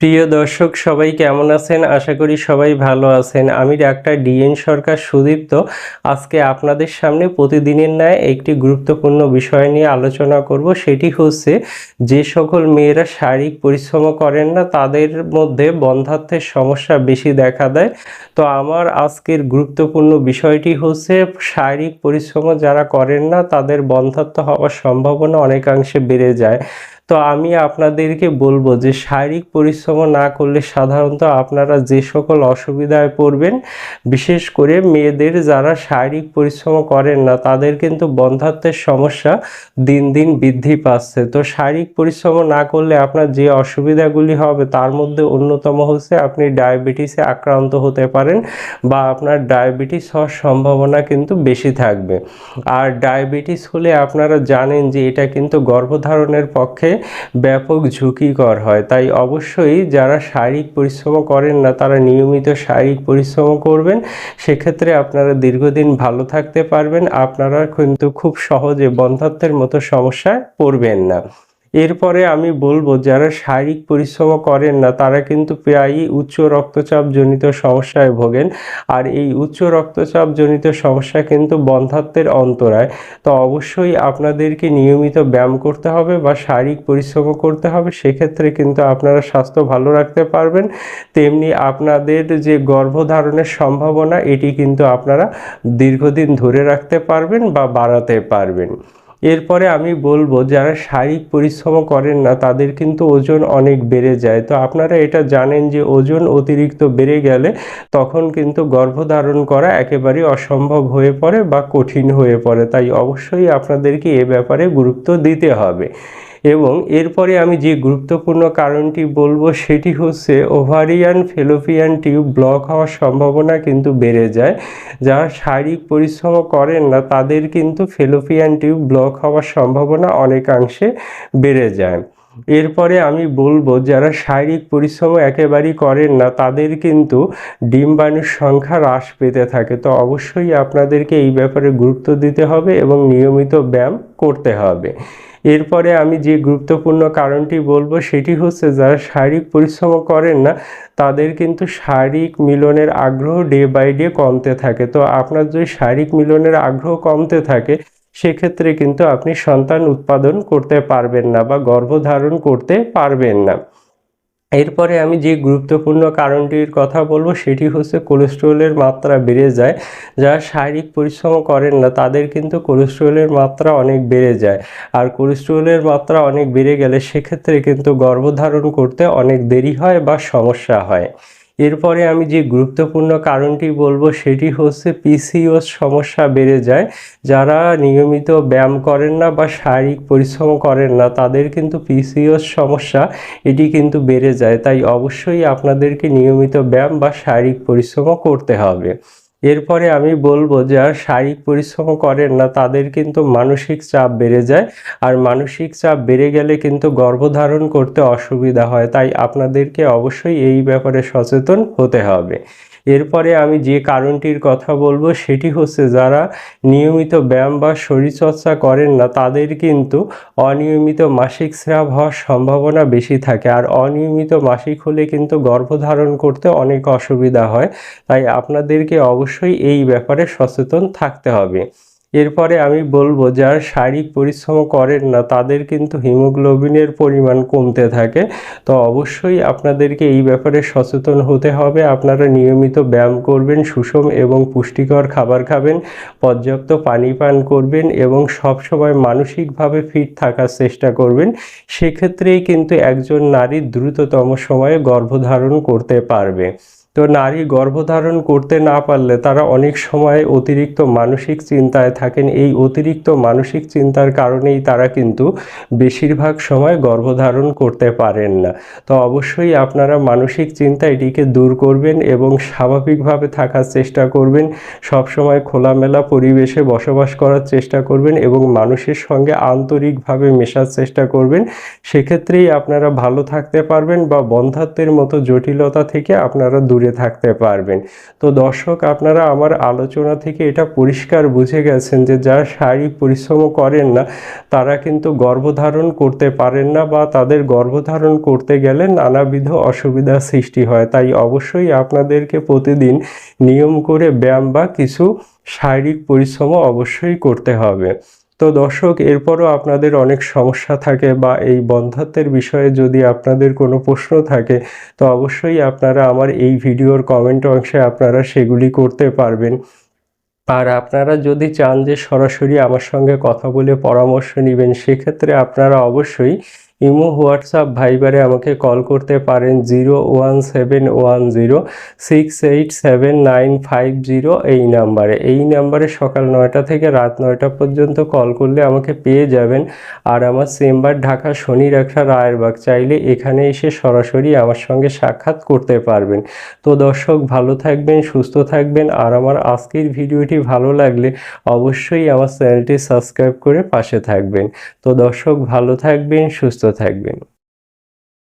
প্রিয় দর্শক, সবাই কেমন আছেন? আশা করি সবাই ভালো আছেন। আমি ডাক্তার ডিএন সরকার সুদীপ্ত। আজকে আপনাদের সামনে প্রতিদিনের ন্যায় একটি গুরুত্বপূর্ণ বিষয় নিয়ে আলোচনা করব। সেটি হচ্ছে, যে সকল মেয়েরা শারীরিক পরিশ্রম করেন না, তাদের মধ্যে বন্ধাত্বের সমস্যা বেশি দেখা দেয়। তো আমার আজকের গুরুত্বপূর্ণ বিষয়টি হচ্ছে, শারীরিক পরিশ্রম যারা করেন না, তাদের বন্ধাত্ব হওয়ার সম্ভাবনা অনেকাংশে বেড়ে যায়। তো আমি আপনাদেরকে বলব যে শারীরিক পরিশ্রম না করলে সাধারণত আপনারা যে সকল অসুবিধায় পড়বেন, বিশেষ করে মেয়েদের যারা শারীরিক পরিশ্রম করেন না, তাদের কিন্তু বন্ধাত্বের সমস্যা দিন দিন বৃদ্ধি পাচ্ছে। তো শারীরিক পরিশ্রম না করলে আপনার যে অসুবিধাগুলি হবে, তার মধ্যে অন্যতম হচ্ছে আপনি ডায়াবেটিসে আক্রান্ত হতে পারেন বা আপনার ডায়াবেটিস হওয়ার সম্ভাবনা কিন্তু বেশি থাকবে। আর ডায়াবেটিস হলে আপনারা জানেন যে এটা কিন্তু গর্ভধারণের পক্ষে ব্যাপক ঝুঁকিকর হয়। তাই অবশ্যই যারা শারীরিক পরিশ্রম করেন না, তারা নিয়মিত শারীরিক পরিশ্রম করবেন। সেক্ষেত্রে আপনারা দীর্ঘদিন ভালো থাকতে পারবেন। আপনারা কিন্তু খুব সহজে বন্ধাত্বের মতো সমস্যায় পড়বেন না। এরপরে আমি বলব, যারা শারীরিক পরিশ্রম করেন না, তারা কিন্তু প্রায়ই উচ্চ রক্তচাপ জনিত সমস্যায় ভোগেন। আর এই উচ্চ রক্তচাপ জনিত সমস্যা কিন্তু বন্ধাত্বের অন্তরায়। তো অবশ্যই আপনাদেরকে নিয়মিত ব্যায়াম করতে হবে বা শারীরিক পরিশ্রম করতে হবে, সেক্ষেত্রে কিন্তু আপনারা স্বাস্থ্য ভালো রাখতে পারবেন। তেমনি আপনাদের যে গর্ভধারণের সম্ভাবনা, এটি কিন্তু আপনারা দীর্ঘদিন ধরে রাখতে পারবেন বা বাড়াতে পারবেন। এরপরে আমি বলব, যারা শারীরিক পরিশ্রম করেন না, তাদের কিন্তু ওজন অনেক বেড়ে যায়। তো আপনারা এটা জানেন যে ওজন অতিরিক্ত বেড়ে গেলে তখন কিন্তু গর্ভধারণ করা একেবারে অসম্ভব হয়ে পড়ে বা কঠিন হয়ে পড়ে। তাই অবশ্যই আপনাদেরকে এ ব্যাপারে গুরুত্ব দিতে হবে। এবং এরপরে আমি যে গুরুত্বপূর্ণ কারণটি বলব সেটি হচ্ছে ওভারিয়ান ফেলোপিয়ান টিউব ব্লক হওয়ার সম্ভাবনা কিন্তু বেড়ে যায়। যারা শারীরিক পরিশ্রম করেন না, তাদের কিন্তু ফেলোপিয়ান টিউব ব্লক হওয়ার সম্ভাবনা অনেকাংশে বেড়ে যায়। এরপরে আমি বলব, যারা শারীরিক পরিশ্রম একেবারেই করেন না, তাদের কিন্তু ডিম্বাণুর সংখ্যা হ্রাস পেতে থাকে। তো অবশ্যই আপনাদেরকে এই ব্যাপারে গুরুত্ব দিতে হবে এবং নিয়মিত ব্যায়াম করতে হবে। এরপরে আমি যে গুরুত্বপূর্ণ কারণটি বলব, সেটি হচ্ছে যারা শারীরিক পরিশ্রম করেন না, তাদের কিন্তু শারীরিক মিলনের আগ্রহ ডে বাই ডে কমতে থাকে। তো আপনার যদি শারীরিক মিলনের আগ্রহ কমতে থাকে সেক্ষেত্রে কিন্তু আপনি সন্তান উৎপাদন করতে পারবেন না বা গর্ভধারণ করতে পারবেন না। এরপরে আমি যে গুরুত্বপূর্ণ কারণটির কথা বলব, সেটি হচ্ছে কোলেস্ট্রলের মাত্রা বেড়ে যায়। যারা শারীরিক পরিশ্রম করেন না, তাদের কিন্তু কোলেস্ট্রলের মাত্রা অনেক বেড়ে যায়। আর কোলেস্ট্রলের মাত্রা অনেক বেড়ে গেলে সেক্ষেত্রে কিন্তু গর্ভধারণ করতে অনেক দেরি হয় বা সমস্যা হয়। এরপরে আমি যে গুরুত্বপূর্ণ কারণটি বলব সেটি হচ্ছে পিসিওস সমস্যা বেড়ে যায়। যারা নিয়মিত ব্যায়াম করেন না বা শারীরিক পরিশ্রম করেন না, তাদের কিন্তু পিসিওস সমস্যা এটি কিন্তু বেড়ে যায়। তাই অবশ্যই আপনাদেরকে নিয়মিত ব্যায়াম বা শারীরিক পরিশ্রমও করতে হবে। এরপরে আমি বলব যারা শারীরিক পরিশ্রম করেন না, তাদের কিন্তু মানসিক চাপ বেড়ে যায়। আর মানসিক চাপ বেড়ে গেলে কিন্তু গর্ভধারণ করতে অসুবিধা হয়। তাই আপনাদেরকে অবশ্যই এই ব্যাপারে সচেতন হতে হবে। এরপরে আমি যে কারণটির কথা বলব সেটি হচ্ছে যারা নিয়মিত ব্যায়াম বা শরীরচর্চা করেন না, তাদের কিন্তু অনিয়মিত মাসিক স্রাব হওয়ার সম্ভাবনা বেশি থাকে। আর অনিয়মিত মাসিক হলে কিন্তু গর্ভধারণ করতে অনেক অসুবিধা হয়। তাই আপনাদেরকে অবশ্যই এই ব্যাপারে সচেতন থাকতে হবে। এরপরে আমি বলব, যারা শারীরিক পরিশ্রম করেন না, তাদের কিন্তু হিমোগ্লোবিনের পরিমাণ কমতে থাকে। তো অবশ্যই আপনাদেরকে এই ব্যাপারে সচেতন হতে হবে। আপনারা নিয়মিত ব্যায়াম করবেন, সুষম এবং পুষ্টিকর খাবার খাবেন, পর্যাপ্ত পানি পান করবেন এবং সবসময় মানসিকভাবে ফিট থাকার চেষ্টা করবেন। সেক্ষেত্রেই কিন্তু একজন নারী দ্রুততম সময়ে গর্ভধারণ করতে পারবে। তো নারী গর্ভধারণ করতে না পারলে তারা অনেক সময় অতিরিক্ত মানসিক চিন্তায় থাকেন। এই অতিরিক্ত মানসিক চিন্তার কারণেই তারা কিন্তু বেশিরভাগ সময় গর্ভধারণ করতে পারেন না। তো অবশ্যই আপনারা মানসিক চিন্তা এটিকে দূর করবেন এবং স্বাভাবিকভাবে থাকার চেষ্টা করবেন। সবসময় খোলামেলা পরিবেশে বসবাস করার চেষ্টা করবেন এবং মানুষের সঙ্গে আন্তরিকভাবে মেশার চেষ্টা করবেন। সেক্ষেত্রেই আপনারা ভালো থাকতে পারবেন বা বন্ধাত্বের মতো জটিলতা থেকে আপনারা দূরে দূরে থাকতে পারবেন। তো দর্শক, আপনারা আমার আলোচনা থেকে এটা পরিষ্কার বুঝে গেছেন যে যারা শারীরিক পরিশ্রম করেন না, তারা কিন্তু গর্ভধারণ করতে পারেন না বা তাদের গর্ভধারণ করতে গেলে নানাবিধ অসুবিধার সৃষ্টি হয়। তাই অবশ্যই আপনাদেরকে প্রতিদিন নিয়ম করে ব্যায়াম বা কিছু শারীরিক পরিশ্রম অবশ্যই করতে হবে। তো দর্শক, এরপরও আপনাদের অনেক সমস্যা থাকে বা এই বন্ধাত্বের বিষয়ে যদি আপনাদের কোনো প্রশ্ন থাকে, তো অবশ্যই আপনারা আমার এই ভিডিওর কমেন্ট অংশে আপনারা সেগুলি করতে পারবেন। আর আপনারা যদি চান যে সরাসরি আমার সঙ্গে কথা বলে পরামর্শ নেবেন, সেক্ষেত্রে আপনারা অবশ্যই ইমো, হোয়াটসঅ্যাপ, ভাইবারে আমাকে কল করতে পারেন zero one seven one zero six eight seven nine five zero এই নাম্বারে। এই নাম্বারে সকাল নয়টা থেকে রাত নয়টা পর্যন্ত কল করলে আমাকে পেয়ে যাবেন। আর আমার চেম্বার ঢাকা শনি রেখা রায়েরবাগ। চাইলে এখানে এসে সরাসরি আমার সঙ্গে সাক্ষাৎ করতে পারবেন। তো দর্শক, ভালো থাকবেন, সুস্থ থাকবেন। আর আমার আজকের ভিডিওটি ভালো লাগলে অবশ্যই আমার চ্যানেলটি সাবস্ক্রাইব করে পাশে থাকবেন। তো দর্শক, ভালো থাকবেন, সুস্থ থাকবেন।